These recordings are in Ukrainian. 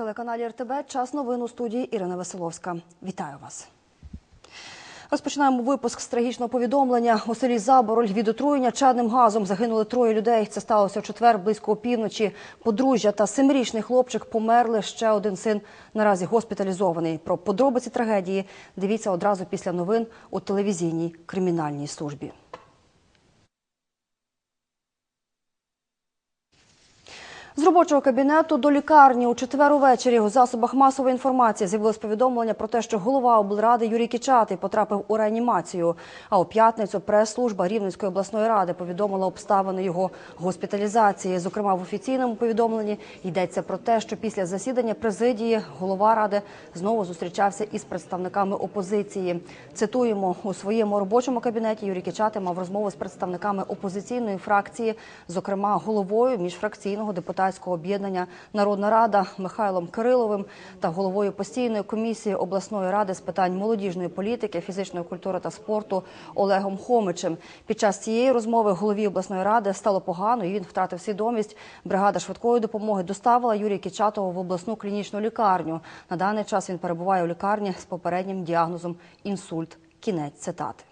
На телеканалі РТБ час новин у студії Ірина Веселовська. Вітаю вас. Розпочинаємо випуск з трагічного повідомлення. У селі Забороль від отруєння чадним газом загинули троє людей. Це сталося в четвер близько опівночі. Подружжя та семирічний хлопчик померли. Ще один син наразі госпіталізований. Про подробиці трагедії дивіться одразу після новин у телевізійній кримінальній службі. З робочого кабінету до лікарні у четвер увечері у засобах масової інформації з'явилось повідомлення про те, що голова облради Юрій Кічатий потрапив у реанімацію. А у п'ятницю прес-служба Рівненської обласної ради повідомила обставини його госпіталізації. Зокрема, в офіційному повідомленні йдеться про те, що після засідання президії голова ради знову зустрічався із представниками опозиції. Цитуємо у своєму робочому кабінеті. Юрій Кічатий мав розмову з представниками опозиційної фракції, зокрема головою міжфракційного депутатського об'єднання Народна рада Михайлом Кириловим та головою постійної комісії обласної ради з питань молодіжної політики, фізичної культури та спорту Олегом Хомичем. Під час цієї розмови голові обласної ради стало погано, і він втратив свідомість. Бригада швидкої допомоги доставила Юрія Кічатова в обласну клінічну лікарню. На даний час він перебуває у лікарні з попереднім діагнозом інсульт. Кінець цитати.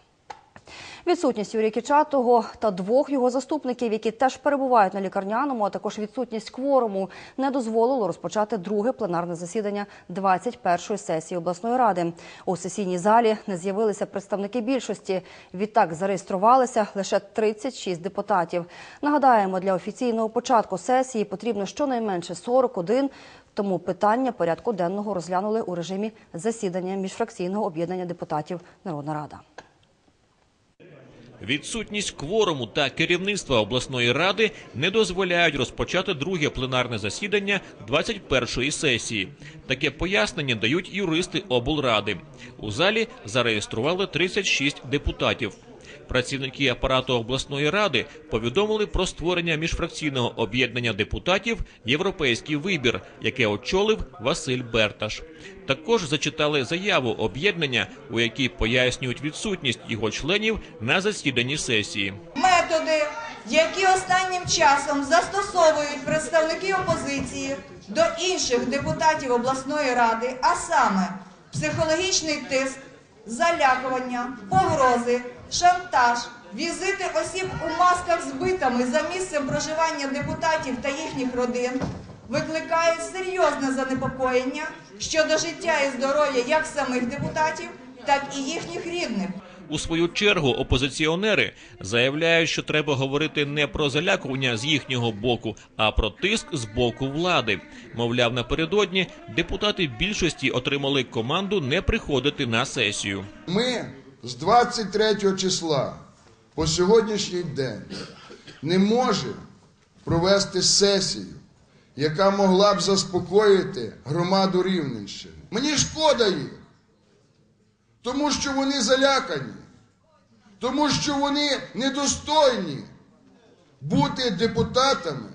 Відсутність Юрія Кічатого та двох його заступників, які теж перебувають на лікарняному, а також відсутність кворуму, не дозволило розпочати друге пленарне засідання 21-ї сесії обласної ради. У сесійній залі не з'явилися представники більшості. Відтак зареєструвалися лише 36 депутатів. Нагадаємо, для офіційного початку сесії потрібно щонайменше 41, тому питання порядку денного розглянули у режимі засідання міжфракційного об'єднання депутатів Народна Рада. Відсутність кворуму та керівництва обласної ради не дозволяють розпочати друге пленарне засідання 21-ї сесії. Таке пояснення дають юристи облради. У залі зареєстрували 36 депутатів. Працівники апарату обласної ради повідомили про створення міжфракційного об'єднання депутатів Європейський вибір, яке очолив Василь Берташ. Також зачитали заяву об'єднання, у якій пояснюють відсутність його членів на засіданні сесії. методи, які останнім часом застосовують представники опозиції до інших депутатів обласної ради, а саме психологічний тиск, залякування, погрози, шантаж, візити осіб у масках з битами за місцем проживання депутатів та їхніх родин, викликають серйозне занепокоєння щодо життя і здоров'я як самих депутатів, так і їхніх рідних. У свою чергу опозиціонери заявляють, що треба говорити не про залякування з їхнього боку, а про тиск з боку влади. Мовляв, напередодні депутати більшості отримали команду не приходити на сесію. Ми з 23 числа по сьогоднішній день не можемо провести сесію, яка могла б заспокоїти громаду Рівненщини. Мені шкода їх, тому що вони залякані, тому що вони недостойні бути депутатами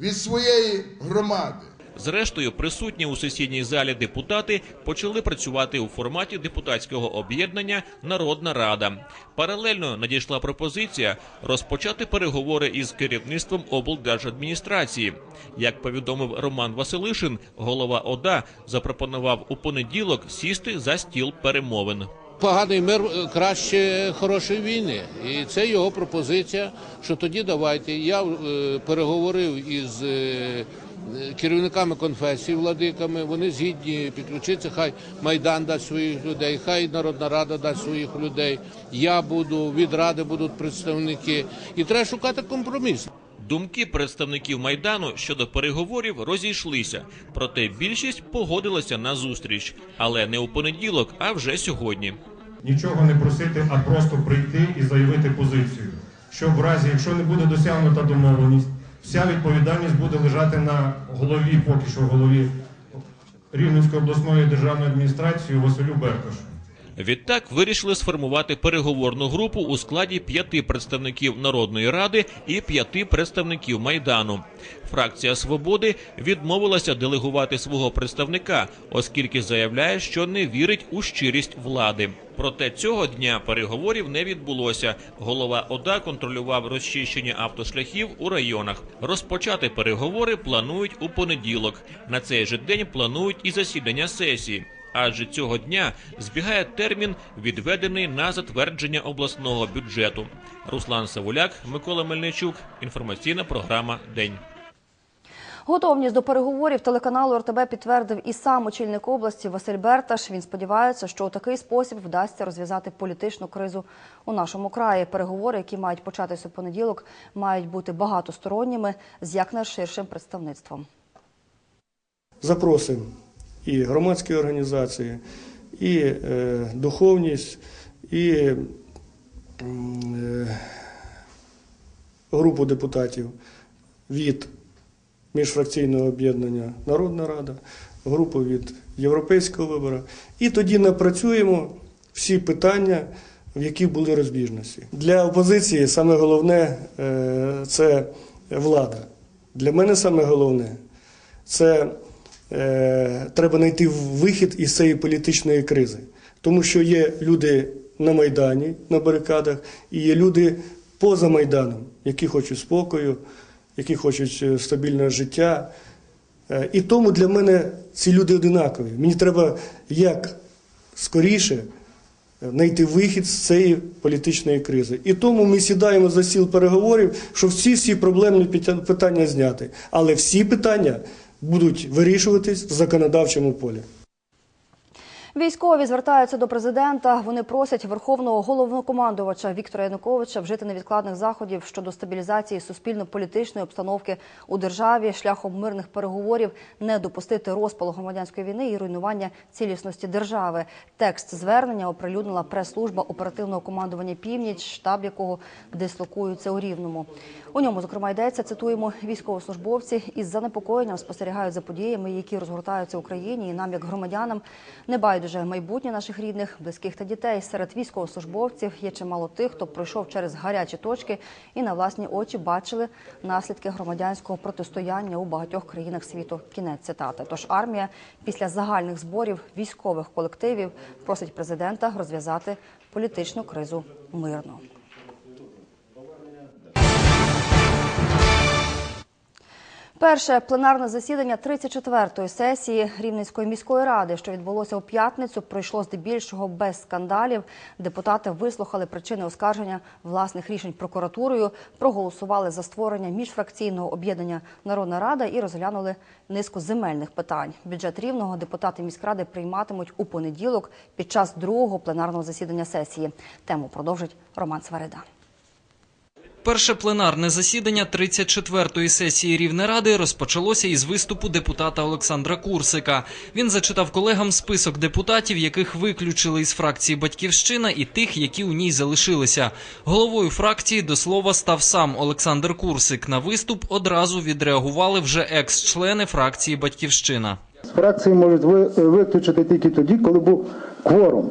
від своєї громади. Зрештою, присутні у сесійній залі депутати почали працювати у форматі депутатського об'єднання Народна Рада. Паралельно надійшла пропозиція розпочати переговори із керівництвом облдержадміністрації. Як повідомив Роман Василишин, голова ОДА запропонував у понеділок сісти за стіл перемовин. Поганий мир е, краще хорошої війни, і це його пропозиція. Що тоді давайте. Я е, переговорив із е, керівниками конфесій, владиками. Вони згідні підключитися. Хай майдан дасть своїх людей, хай Народна Рада дасть своїх людей. Я буду від ради будуть представники, і треба шукати компроміс. Думки представників майдану щодо переговорів розійшлися, проте більшість погодилася на зустріч, але не у понеділок, а вже сьогодні. нічого не просити, а просто прийти і заявити позицію. Що в разі, якщо не буде досягнута домовленість, вся відповідальність буде лежати на голові, поки що голові Рівненської обласної державної адміністрації Василю Беркашу. Відтак вирішили сформувати переговорну групу у складі п'яти представників Народної ради і п'яти представників Майдану. Фракція Свободи відмовилася делегувати свого представника, оскільки заявляє, що не вірить у щирість влади. Проте цього дня переговорів не відбулося. Голова ОДА контролював розчищення автошляхів у районах. Розпочати переговори планують у понеділок. На цей же день планують і засідання сесії. Адже цього дня збігає термін, відведений на затвердження обласного бюджету. Руслан Савуляк, Микола Мельничук. Інформаційна програма День. Готовність до переговорів телеканалу РТБ підтвердив і сам очільник області Василь Берташ. Він сподівається, що у такий спосіб вдасться розв'язати політичну кризу у нашому краї. Переговори, які мають початися у понеділок, мають бути багатосторонніми з якнайширшим представництвом. Запросимо і громадські організації, і е, духовність, і е, групу депутатів від міжфракційного об'єднання Народна Рада, групу від Європейського вибору. І тоді напрацюємо всі питання, в які були розбіжності. Для опозиції саме головне е, це влада. Для мене саме головне це треба знайти вихід із цієї політичної кризи. Тому що є люди на Майдані, на барикадах, і є люди поза Майданом, які хочуть спокою, які хочуть е, стабільного життя. Е, І тому для мене ці люди одинакові. Мені треба як скоріше е, знайти вихід з цієї політичної кризи. І тому ми сідаємо за стіл переговорів, що всі всі проблемні питання зняти. Але всі питання будуть вирішуватись в законодавчому полі. Військові звертаються до президента. Вони просять верховного головнокомандувача Віктора Януковича вжити невідкладних заходів щодо стабілізації суспільно-політичної обстановки у державі шляхом мирних переговорів, не допустити розпалу громадянської війни і руйнування цілісності держави. Текст звернення оприлюднила прес-служба оперативного командування Північ, штаб якого дислокується у Рівному. У ньому, зокрема, йдеться цитуємо військовослужбовці із занепокоєнням спостерігають за подіями, які розгортаються в Україні, і нам, як громадянам, не байдуже майбутнє наших рідних, близьких та дітей. Серед військовослужбовців є чимало тих, хто пройшов через гарячі точки і на власні очі бачили наслідки громадянського протистояння у багатьох країнах світу. Кінець цитати. Тож армія після загальних зборів військових колективів просить президента розв'язати політичну кризу мирно. Перше пленарне засідання 34-ї сесії Рівненської міської ради, що відбулося у п'ятницю, пройшло здебільшого без скандалів. Депутати вислухали причини оскарження власних рішень прокуратурою, проголосували за створення міжфракційного об'єднання Народна Рада і розглянули низку земельних питань. Бюджет рівного депутати міськради прийматимуть у понеділок під час другого пленарного засідання сесії. Тему продовжить Роман Сварида. Перше пленарне засідання 34-ї сесії Рівнеради розпочалося із виступу депутата Олександра Курсика. Він зачитав колегам список депутатів, яких виключили із фракції Батьківщина, і тих, які у ній залишилися. Головою фракції до слова став сам Олександр Курсик. На виступ одразу відреагували вже екс-члени фракції Батьківщина. Фракції можуть ви- виключити тільки тоді, коли був кворум.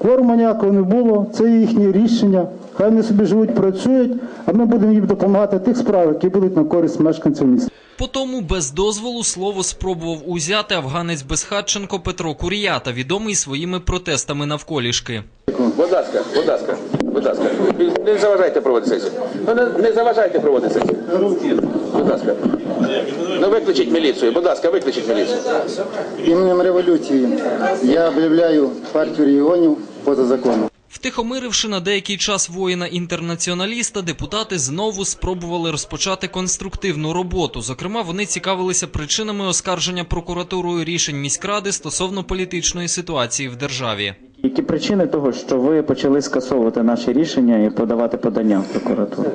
Кворуму ніякого не було, це їхнє рішення. Хай вони собі живуть, працюють, а ми будемо їм допомагати в тих справах, які будуть на користь мешканців міста. Потому без дозволу слово спробував узяти афганець безхатченко Петро Кур'ята, відомий своїми протестами навколішки. Будь ласка, будь ласка, будь ласка. Не заважайте проводити сесію. Ну, не, не заважайте проводити сесію. Будь ласка. Ну виключіть міліцію, будь ласка, виключіть міліцію. Іменем революції я об'являю партію регіонів поза законом. Втихомиривши на деякий час воїна-інтернаціоналіста, депутати знову спробували розпочати конструктивну роботу. Зокрема, вони цікавилися причинами оскарження прокуратурою рішень міськради стосовно політичної ситуації в державі. Які причини того, що ви почали скасовувати наші рішення і подавати подання в прокуратуру?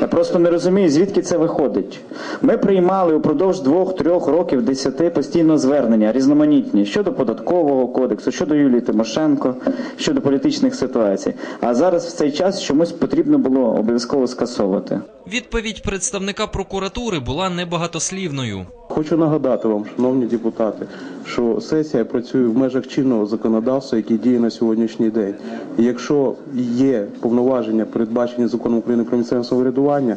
Я просто не розумію, звідки це виходить. Ми приймали упродовж двох-трьох років десяти постійно звернення різноманітні щодо податкового кодексу, щодо Юлії Тимошенко, щодо політичних ситуацій. А зараз в цей час чомусь потрібно було обов'язково скасовувати. Відповідь представника прокуратури була небагатослівною. Хочу нагадати вам, шановні депутати, що сесія працює в межах чинного законодавства, яке діє на сьогоднішній день. І якщо є повноваження, передбачені законом України про місцеве самоврядування,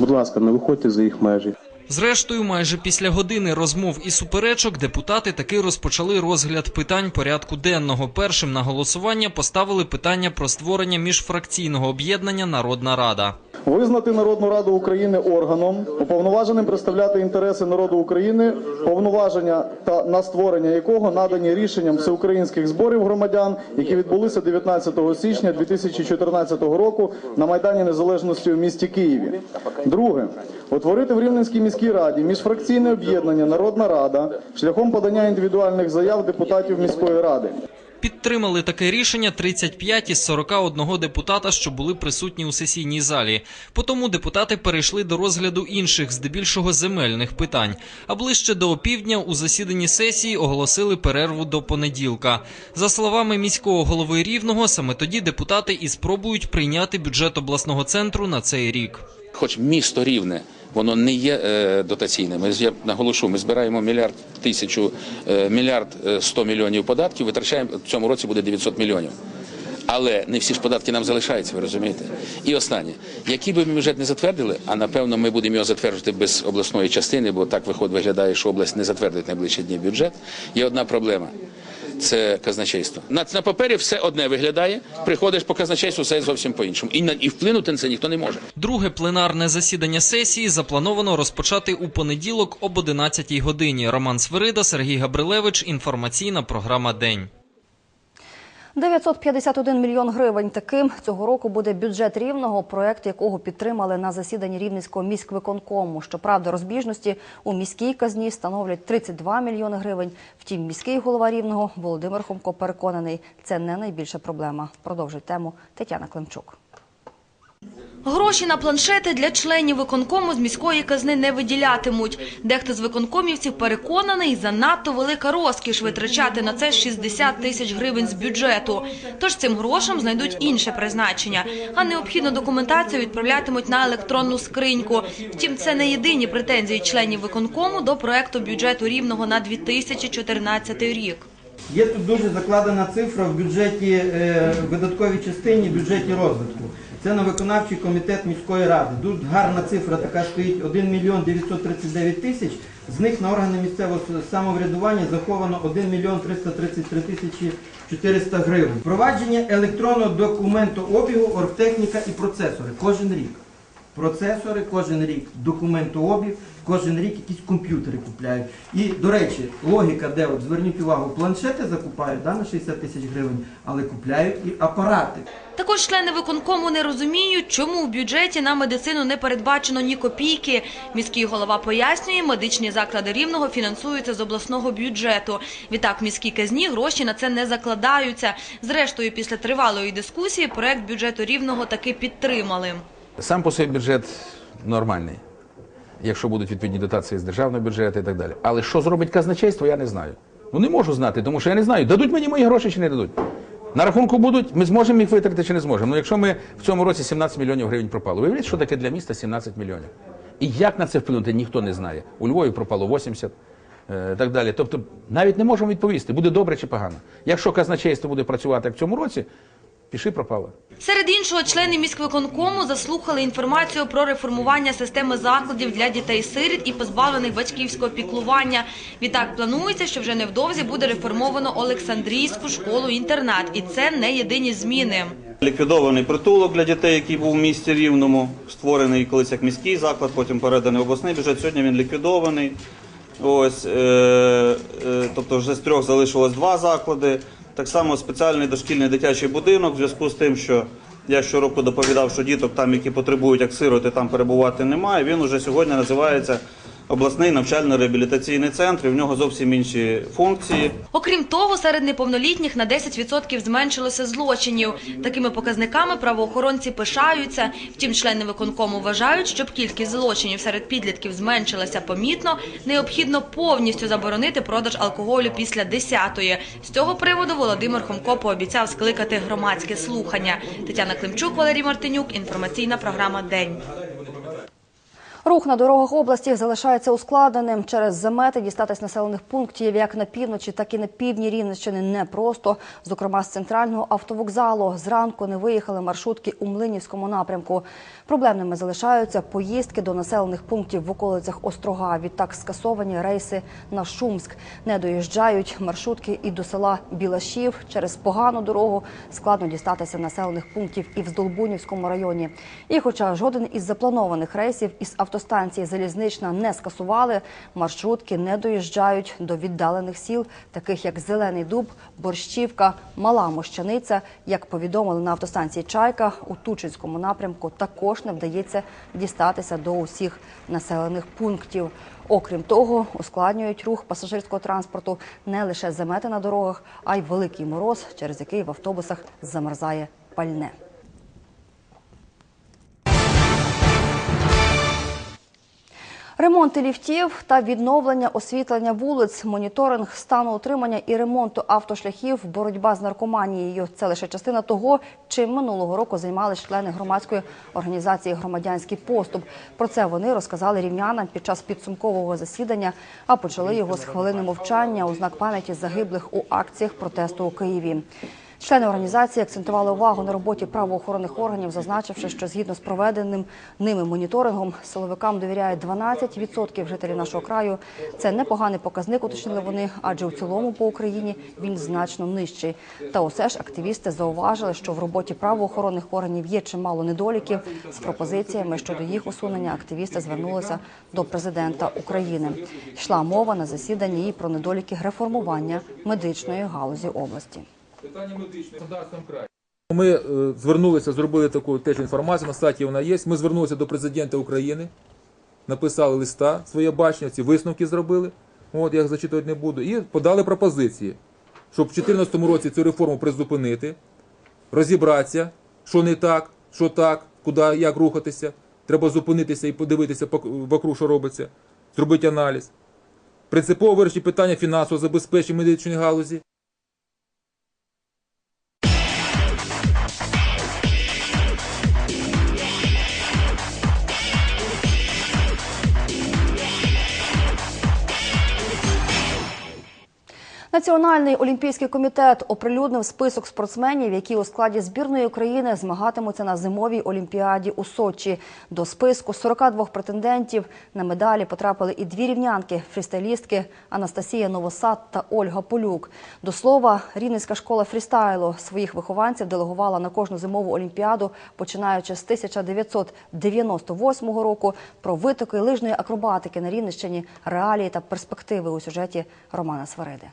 будь ласка, не виходьте за їх межі. Зрештою, майже після години розмов і суперечок депутати таки розпочали розгляд питань порядку денного. Першим на голосування поставили питання про створення міжфракційного об'єднання Народна Рада. Визнати Народну Раду України органом, уповноваженим представляти інтереси народу України, повноваження та на створення якого надані рішенням всеукраїнських зборів громадян, які відбулися 19 січня 2014 року на Майдані Незалежності у місті Києві. Друге. Утворити в Рівненській міській раді міжфракційне об'єднання Народна Рада шляхом подання індивідуальних заяв депутатів міської ради. Підтримали таке рішення 35 із 41 депутата, що були присутні у сесійній залі. Потому депутати перейшли до розгляду інших, здебільшого земельних питань. А ближче до опівдня у засіданні сесії оголосили перерву до понеділка. За словами міського голови Рівного, саме тоді депутати і спробують прийняти бюджет обласного центру на цей рік. Хоч місто рівне, воно не є е, дотаційним. Я наголошу, ми збираємо мільярд тисячу, е, мільярд е, сто мільйонів податків, витрачаємо в цьому році буде 900 мільйонів. Але не всі ж податки нам залишаються, ви розумієте? І останнє, який би ми бюджет не затвердили, а напевно ми будемо його затверджувати без обласної частини, бо так виход виглядає, що область не затвердить найближчі дні бюджет. Є одна проблема. Це казначейство. На, на папері все одне виглядає. Приходиш по казначейству, все зовсім по-іншому. І, на- і вплинути на це ніхто не може. Друге пленарне засідання сесії заплановано розпочати у понеділок об 11 годині. Роман Свирида, Сергій Габрилевич. Інформаційна програма День. 951 мільйон гривень. Таким цього року буде бюджет рівного, проект якого підтримали на засіданні Рівненського міськвиконкому. Щоправда, розбіжності у міській казні становлять 32 мільйони гривень. Втім, міський голова рівного Володимир Хомко переконаний, це не найбільша проблема. Продовжить тему Тетяна Климчук. Гроші на планшети для членів виконкому з міської казни не виділятимуть. Дехто з виконкомівців переконаний, занадто велика розкіш витрачати на це 60 тисяч гривень з бюджету. Тож цим грошам знайдуть інше призначення, а необхідну документацію відправлятимуть на електронну скриньку. Втім, це не єдині претензії членів виконкому до проекту бюджету рівного на 2014 рік. Є тут дуже закладена цифра в бюджеті е, видатковій частині, бюджеті розвитку. Це на виконавчий комітет міської ради. Дуже гарна цифра така стоїть 1 мільйон 939 тисяч. З них на органи місцевого самоврядування заховано 1 мільйон 333 тисячі 400 гривень. Впровадження електронного документообігу, оргтехніка і процесори кожен рік. Процесори кожен рік, документообіг, кожен рік якісь комп'ютери купляють. І, до речі, логіка, де от зверніть увагу, планшети закупають да, на 60 тисяч гривень, але купляють і апарати. Також члени виконкому не розуміють, чому в бюджеті на медицину не передбачено ні копійки. Міський голова пояснює, медичні заклади рівного фінансуються з обласного бюджету. Відтак в міській казні гроші на це не закладаються. Зрештою, після тривалої дискусії проект бюджету рівного таки підтримали. Сам по собі бюджет нормальний, якщо будуть відповідні дотації з державного бюджету і так далі. Але що зробить казначейство, я не знаю. Ну не можу знати, тому що я не знаю, дадуть мені мої гроші чи не дадуть. На рахунку будуть, ми зможемо їх витратити чи не зможемо. Ну якщо ми в цьому році 17 мільйонів гривень пропало, виявляєте, що таке для міста 17 мільйонів? І як на це вплинути, ніхто не знає. У Львові пропало 80 е, так далі. Тобто навіть не можемо відповісти, буде добре чи погано. Якщо казначейство буде працювати як в цьому році, піши пропало. Серед іншого, члени міськвиконкому заслухали інформацію про реформування системи закладів для дітей-сиріт і позбавлених батьківського піклування. Відтак планується, що вже невдовзі буде реформовано Олександрійську школу-інтернат. І це не єдині зміни. Ліквідований притулок для дітей, який був в місті Рівному, створений колись як міський заклад, потім переданий в обласний бюджет. Сьогодні він ліквідований. Ось, е, е, тобто вже з трьох залишилось два заклади. Так само спеціальний дошкільний дитячий будинок в зв'язку з тим, що я щороку доповідав, що діток там, які потребують як там перебувати немає. Він уже сьогодні називається обласний навчально-реабілітаційний центр. І в нього зовсім інші функції. Окрім того, серед неповнолітніх на 10% зменшилося злочинів. Такими показниками правоохоронці пишаються. Втім, члени виконкому вважають, щоб кількість злочинів серед підлітків зменшилася помітно, необхідно повністю заборонити продаж алкоголю після 10-ї. З цього приводу Володимир Хомко пообіцяв скликати громадське слухання. Тетяна Климчук, Валерій Мартинюк. Інформаційна програма День. Рух на дорогах області залишається ускладненим. Через замети дістатись населених пунктів як на півночі, так і на півдні Рівненщини непросто. Зокрема, з центрального автовокзалу зранку не виїхали маршрутки у Млинівському напрямку. Проблемними залишаються поїздки до населених пунктів в околицях Острога. Відтак скасовані рейси на Шумськ. Не доїжджають маршрутки і до села Білашів. Через погану дорогу складно дістатися населених пунктів і в Здолбунівському районі. І хоча жоден із запланованих рейсів із автостанції Залізнична не скасували, маршрутки не доїжджають до віддалених сіл, таких як Зелений Дуб, Борщівка, Мала Мощаниця. Як повідомили на автостанції Чайка, у Тучинському напрямку також не вдається дістатися до усіх населених пунктів. Окрім того, ускладнюють рух пасажирського транспорту не лише замети на дорогах, а й великий мороз, через який в автобусах замерзає пальне. Ремонти ліфтів та відновлення освітлення вулиць, моніторинг стану утримання і ремонту автошляхів, боротьба з наркоманією це лише частина того, чим минулого року займалися члени громадської організації Громадянський поступ. Про це вони розказали рівнянам під час підсумкового засідання, а почали його з хвилини мовчання у знак пам'яті загиблих у акціях протесту у Києві. Члени організації акцентували увагу на роботі правоохоронних органів, зазначивши, що згідно з проведеним ними моніторингом силовикам довіряють 12% жителів нашого краю. Це непоганий показник, уточнили вони, адже у цілому по Україні він значно нижчий. Та усе ж активісти зауважили, що в роботі правоохоронних органів є чимало недоліків. З пропозиціями щодо їх усунення активісти звернулися до президента України. Йшла мова на засіданні і про недоліки реформування медичної галузі області. Питання медичної стандартом краю. Ми е, звернулися, зробили таку теж інформацію, на сайті вона є. Ми звернулися до президента України, написали листа, своє бачення, ці висновки зробили. От, я їх зачитувати не буду. І подали пропозиції, щоб в 2014 році цю реформу призупинити, розібратися, що не так, що так, куди, як рухатися. Треба зупинитися і подивитися вокруг, що робиться, зробити аналіз. Принципово вирішити питання фінансового забезпечення медичної галузі. Національний олімпійський комітет оприлюднив список спортсменів, які у складі збірної України змагатимуться на зимовій олімпіаді у Сочі. До списку 42 претендентів на медалі потрапили і дві рівнянки – фрістайлістки Анастасія Новосад та Ольга Полюк. До слова, Рівненська школа фрістайлу своїх вихованців делегувала на кожну зимову олімпіаду, починаючи з 1998 року. Про витоки лижної акробатики на Рівненщині, реалії та перспективи у сюжеті Романа Свариди.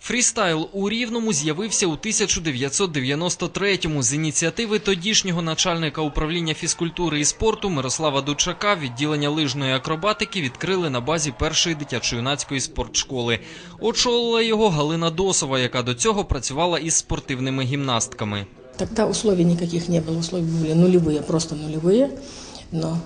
Фрістайл у Рівному з'явився у 1993-му з ініціативи тодішнього начальника управління фізкультури і спорту Мирослава Дучака відділення лижної акробатики відкрили на базі першої дитячо-юнацької спортшколи. Очолила його Галина Досова, яка до цього працювала із спортивними гімнастками. Тогда условий никаких не было, условия были нулевые, просто нулевые, но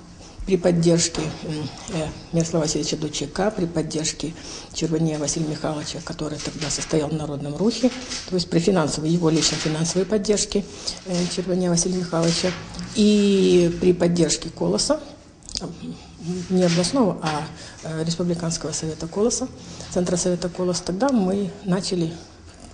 при поддержке м, э, Мирослава Васильевича Дучака, при поддержке Червонея Василия Михайловича, который тогда состоял в Народном Рухе, то есть при финансовой, его личной финансовой поддержке э, Червонея Василия Михайловича и при поддержке Колоса, не областного, а э, Республиканского совета Колоса, Центра совета Колос, тогда мы начали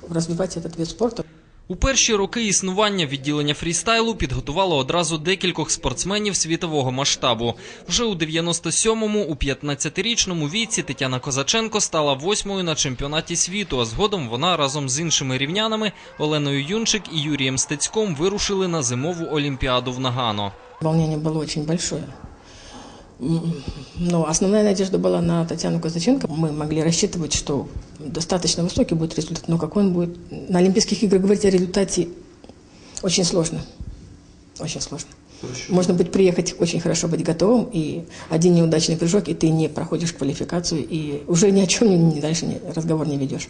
развивать этот вид спорта. У перші роки існування відділення фрістайлу підготувало одразу декількох спортсменів світового масштабу. Вже у 97-му, у 15-річному віці Тетяна Козаченко стала восьмою на чемпіонаті світу, а згодом вона разом з іншими рівнянами Оленою Юнчик і Юрієм Стецьком вирушили на зимову олімпіаду в Нагано. Волнение было очень большое. Но основная надежда была на Татьяну Казаченко. Мы могли рассчитывать, что достаточно высокий будет результат, но какой он будет. На Олимпийских играх говорить о результате очень сложно. Очень сложно. Можно быть приехать, очень хорошо быть готовым, и один неудачный прыжок, и ты не проходишь квалификацию, и уже ни о чем не- дальше не- разговор не ведешь.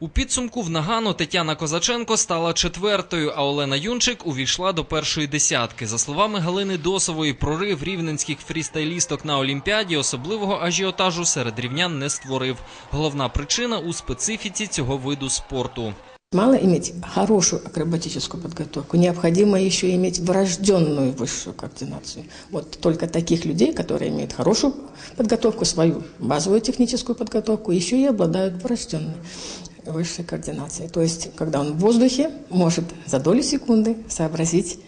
У підсумку в Нагано Тетяна Козаченко стала четвертою, а Олена Юнчик увійшла до першої десятки. За словами Галини Досової, прорив рівненських фрістайлісток на Олімпіаді особливого ажіотажу серед рівнян не створив. Головна причина у специфіці цього виду спорту. Мало иметь хорошую акробатическую подготовку, необходимо еще иметь врожденную высшую координацию. Вот только таких людей, которые имеют хорошую подготовку, свою базовую техническую подготовку, еще и обладают врожденной высшей координацией. То есть, когда он в воздухе, может за долю секунды сообразить,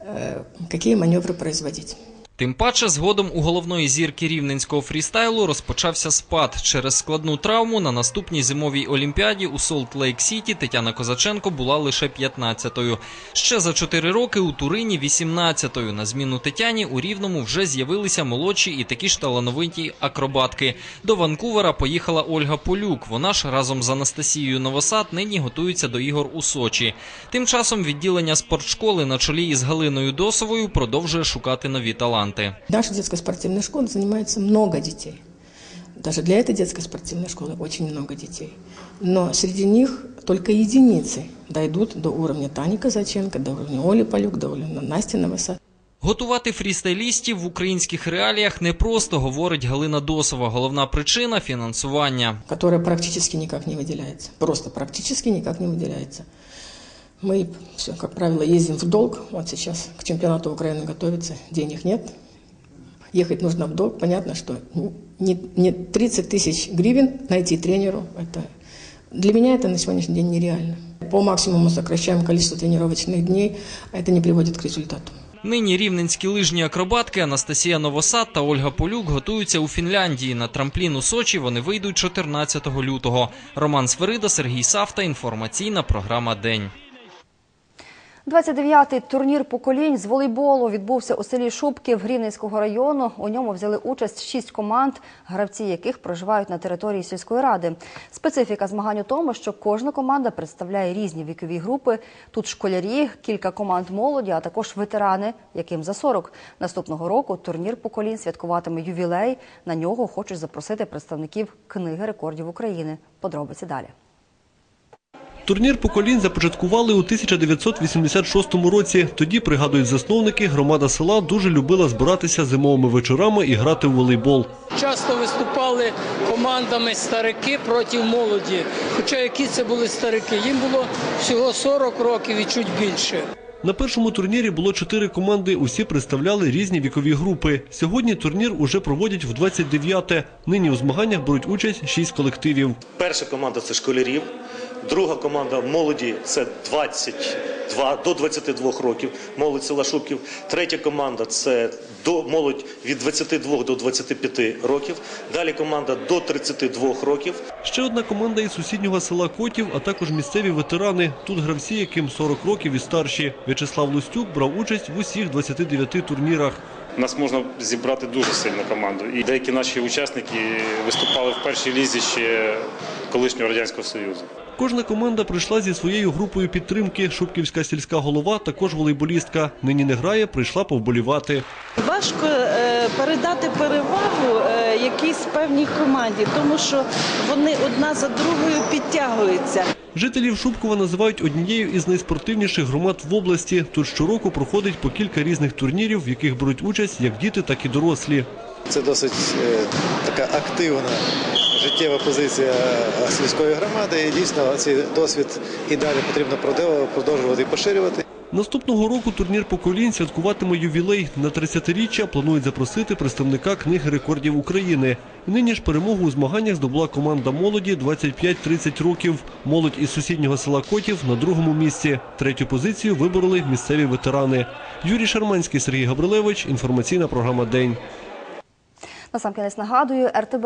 э, какие маневры производить. Тим паче, згодом у головної зірки рівненського фрістайлу розпочався спад. Через складну травму на наступній зимовій олімпіаді у Солт-Лейк-Сіті Тетяна Козаченко була лише 15-ю. Ще за 4 роки у Турині 18-ю. На зміну Тетяні у Рівному вже з'явилися молодші і такі ж талановиті акробатки. До Ванкувера поїхала Ольга Полюк. Вона ж разом з Анастасією Новосад нині готується до ігор у Сочі. Тим часом відділення спортшколи на чолі із Галиною Досовою продовжує шукати нові таланти В нашей детской спортивной школе занимается много детей. Даже для этой детской спортивной школы очень много детей. Но среди них только единицы дойдут до уровня Тани Казаченко, до уровня Оли Полюк, до уровня Насти Новосад. Готувати фрістайлістів в українських реаліях непросто, говорить Галина Досова. Головна причина фінансування. которая практически никак не выделяется. Просто практически никак не выделяется. Мы, все, как правило, ездим в долг. Вот сейчас к чемпионату Украины готовиться, денег нет. Ехать нужно в долг. Понятно, что не, не 30 тысяч гривен найти тренеру. Это, для меня это на сегодняшний день нереально. По максимуму сокращаем количество тренировочных дней, а это не приводит к результату. Нині рівненські лижні акробатки Анастасія Новосад та Ольга Полюк готуються у Фінляндії. На трамплін у Сочі вони вийдуть 14 лютого. Роман Сверида, Сергій Савта. Інформаційна програма День. 29-й турнір поколінь з волейболу відбувся у селі Шубків Рівненського району. У ньому взяли участь шість команд, гравці яких проживають на території сільської ради. Специфіка змагань у тому, що кожна команда представляє різні вікові групи. Тут школярі, кілька команд молоді, а також ветерани, яким за 40. Наступного року турнір поколінь святкуватиме ювілей. На нього хочуть запросити представників книги рекордів України. Подробиці далі. Турнір поколінь започаткували у 1986 році. Тоді, пригадують засновники, громада села дуже любила збиратися зимовими вечорами і грати в волейбол. Часто виступали командами старики проти молоді. Хоча які це були старики, їм було всього 40 років і чуть більше. На першому турнірі було чотири команди, усі представляли різні вікові групи. Сьогодні турнір уже проводять в 29-те. Нині у змаганнях беруть участь шість колективів. Перша команда це школярів, друга команда молоді це 22 до 22 років, молодь села Шубків. Третя команда це до молодь від 22 до 25 років. Далі команда до 32 років. Ще одна команда із сусіднього села Котів, а також місцеві ветерани. Тут гравці, яким 40 років і старші. В'ячеслав Лустюк брав участь в усіх 29 турнірах. Нас можна зібрати дуже сильну команду. І деякі наші учасники виступали в першій лізі ще колишнього радянського союзу. Кожна команда прийшла зі своєю групою підтримки. Шубківська сільська голова, також волейболістка. Нині не грає, прийшла повболівати. Важко е, передати перевагу е, якійсь певній команді, тому що вони одна за другою підтягуються. Жителів Шубкова називають однією із найспортивніших громад в області. Тут щороку проходить по кілька різних турнірів, в яких беруть участь як діти, так і дорослі. Це досить е, така активна життєва позиція е, сільської громади. І дійсно цей досвід і далі потрібно продовжувати і поширювати. Наступного року турнір поколінь святкуватиме ювілей. На 30-річчя планують запросити представника книги рекордів України. Нині ж перемогу у змаганнях здобула команда молоді 25-30 років. Молодь із сусіднього села Котів на другому місці. Третю позицію вибороли місцеві ветерани. Юрій Шарманський, Сергій Габрилевич. Інформаційна програма День. Насамкінець нагадую, РТБ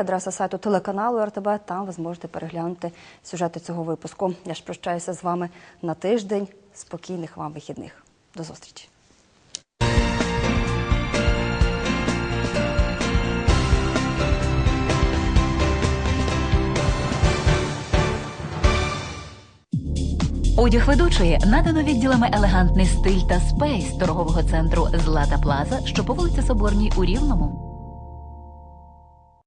адреса сайту телеканалу РТБ. Там ви зможете переглянути сюжети цього випуску. Я ж прощаюся з вами на тиждень. Спокійних вам вихідних. До зустрічі. Одяг ведучої надано відділами елегантний стиль та спейс торгового центру Злата Плаза, що по вулиці Соборній у Рівному.